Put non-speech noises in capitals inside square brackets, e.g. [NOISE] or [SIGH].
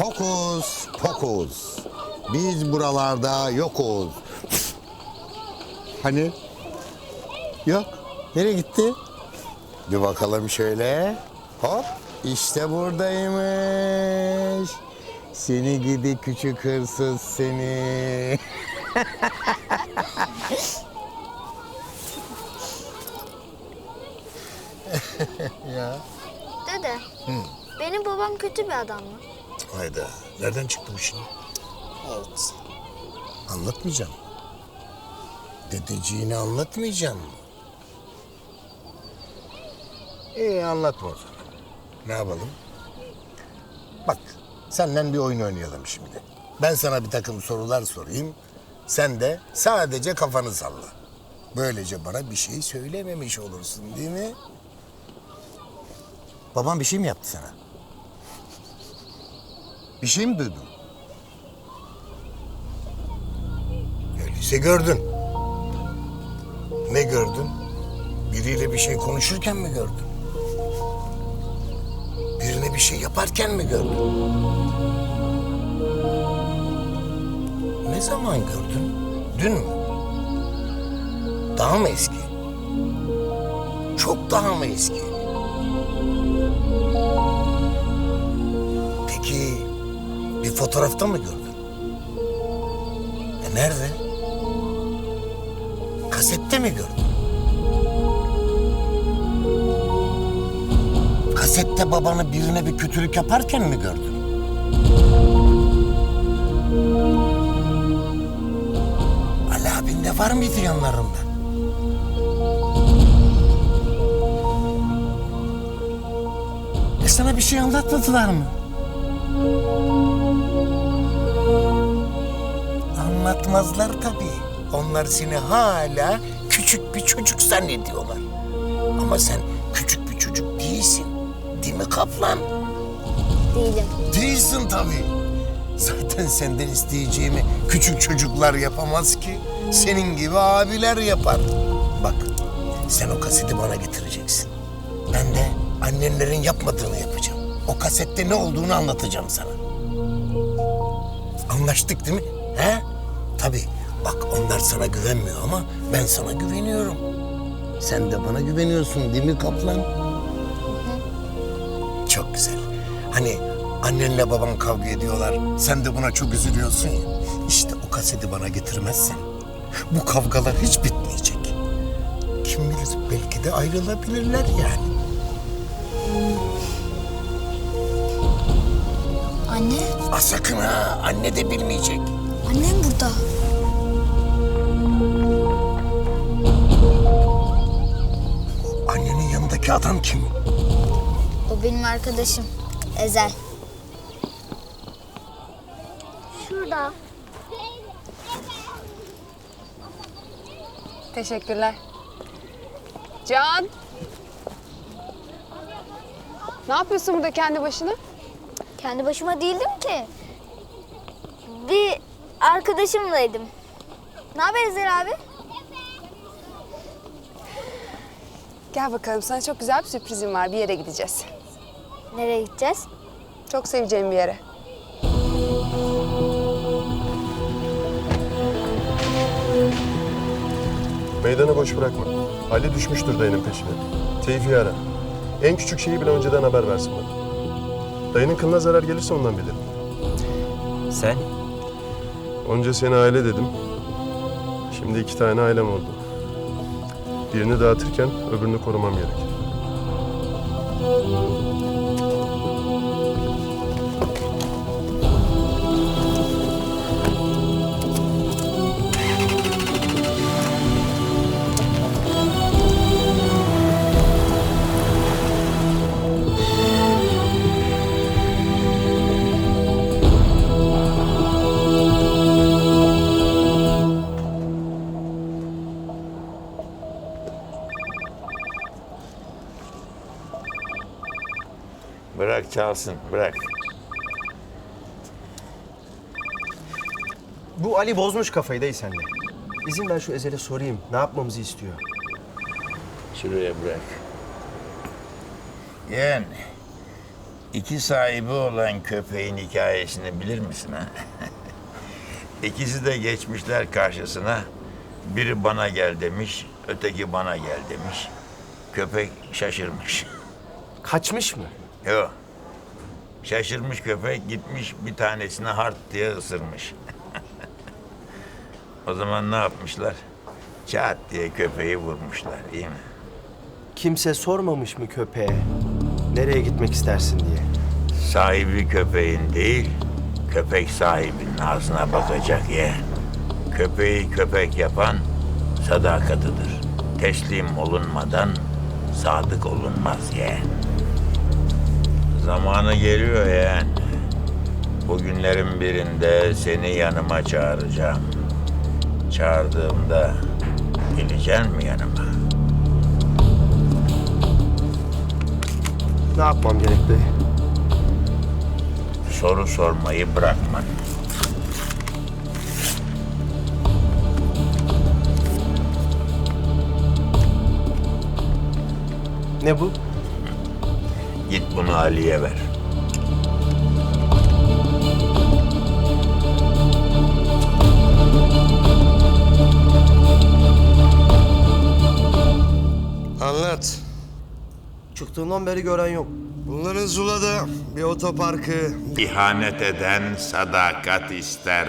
Hokus pokus. Biz buralarda yokuz. Hani? Yok. Nereye gitti? Bir bakalım şöyle. Hop. işte buradaymış. Seni gidi küçük hırsız seni. [LAUGHS] Dede, benim babam kötü bir adam mı? Hayda. Nereden çıktı bu şimdi? Hiç. Anlatmayacağım. Dedeciğini anlatmayacağım. İyi anlatma o zaman. Ne yapalım? Bak senden bir oyun oynayalım şimdi. Ben sana bir takım sorular sorayım. Sen de sadece kafanı salla. Böylece bana bir şey söylememiş olursun değil mi? Babam bir şey mi yaptı sana? Bir şey mi duydun? Öyleyse gördün. Ne gördün? Biriyle bir şey konuşurken mi gördün? Birine bir şey yaparken mi gördün? Ne zaman gördün? Dün mü? Daha mı eski? Çok daha mı eski? Bir fotoğrafta mı gördün? E nerede? Kasette mi gördün? Kasette babanı birine bir kötülük yaparken mi gördün? Ali abin de var mıydı yanlarında? E sana bir şey anlatmadılar mı? Anlatmazlar tabii. Onlar seni hala küçük bir çocuk zannediyorlar. Ama sen küçük bir çocuk değilsin. Değil mi kaplan? Değilim. Değilsin tabii. Zaten senden isteyeceğimi küçük çocuklar yapamaz ki. Senin gibi abiler yapar. Bak sen o kaseti bana getireceksin. Ben de annenlerin yapmadığını yapacağım. O kasette ne olduğunu anlatacağım sana. Anlaştık değil mi? He? Tabii. Bak onlar sana güvenmiyor ama ben sana güveniyorum. Sen de bana güveniyorsun değil mi kaplan? Çok güzel. Hani annenle baban kavga ediyorlar. Sen de buna çok üzülüyorsun ya. İşte o kaseti bana getirmezsen bu kavgalar hiç bitmeyecek. Kim bilir belki de ayrılabilirler yani. Anne, Ah sakın ha anne de bilmeyecek. Annem burada. Annenin yanındaki adam kim? O benim arkadaşım. Ezel. Şurada. Teşekkürler. Can. Ne yapıyorsun burada kendi başına? Kendi başıma değildim ki. Bir arkadaşımlaydım. Ne haber Ezel abi? Gel bakalım sana çok güzel bir sürprizim var. Bir yere gideceğiz. Nereye gideceğiz? Çok seveceğim bir yere. Meydanı boş bırakma. Ali düşmüştür dayının peşine. Tevfik'i ara. En küçük şeyi bile önceden haber versin bana. Dayının kılına zarar gelirse ondan bilirim. Sen? Onca sene aile dedim. Şimdi iki tane ailem oldu. Birini dağıtırken öbürünü korumam gerek. Bırak çalsın, bırak. Bu Ali bozmuş kafayı dayı sende. İzin ver şu Ezel'e sorayım. Ne yapmamızı istiyor? Şuraya bırak. Yani İki sahibi olan köpeğin hikayesini bilir misin ha? [LAUGHS] İkisi de geçmişler karşısına. Biri bana gel demiş, öteki bana gel demiş. Köpek şaşırmış. Kaçmış mı? Yok. Şaşırmış köpek gitmiş bir tanesine hart diye ısırmış. [LAUGHS] o zaman ne yapmışlar? Çat diye köpeği vurmuşlar, iyi mi? Kimse sormamış mı köpeğe? Nereye gitmek istersin diye. Sahibi köpeğin değil, köpek sahibinin ağzına bakacak ye. Köpeği köpek yapan sadakatıdır. Teslim olunmadan sadık olunmaz ye. Zamanı geliyor yeğen. Bugünlerin birinde seni yanıma çağıracağım. Çağırdığımda geleceksin mi yanıma? Ne yapmam gerek dayı? Soru sormayı bırakma. Ne bu? Git bunu Ali'ye ver. Anlat. Çıktığından beri gören yok. Bunların Zula'da bir otoparkı, İhanet eden sadakat ister.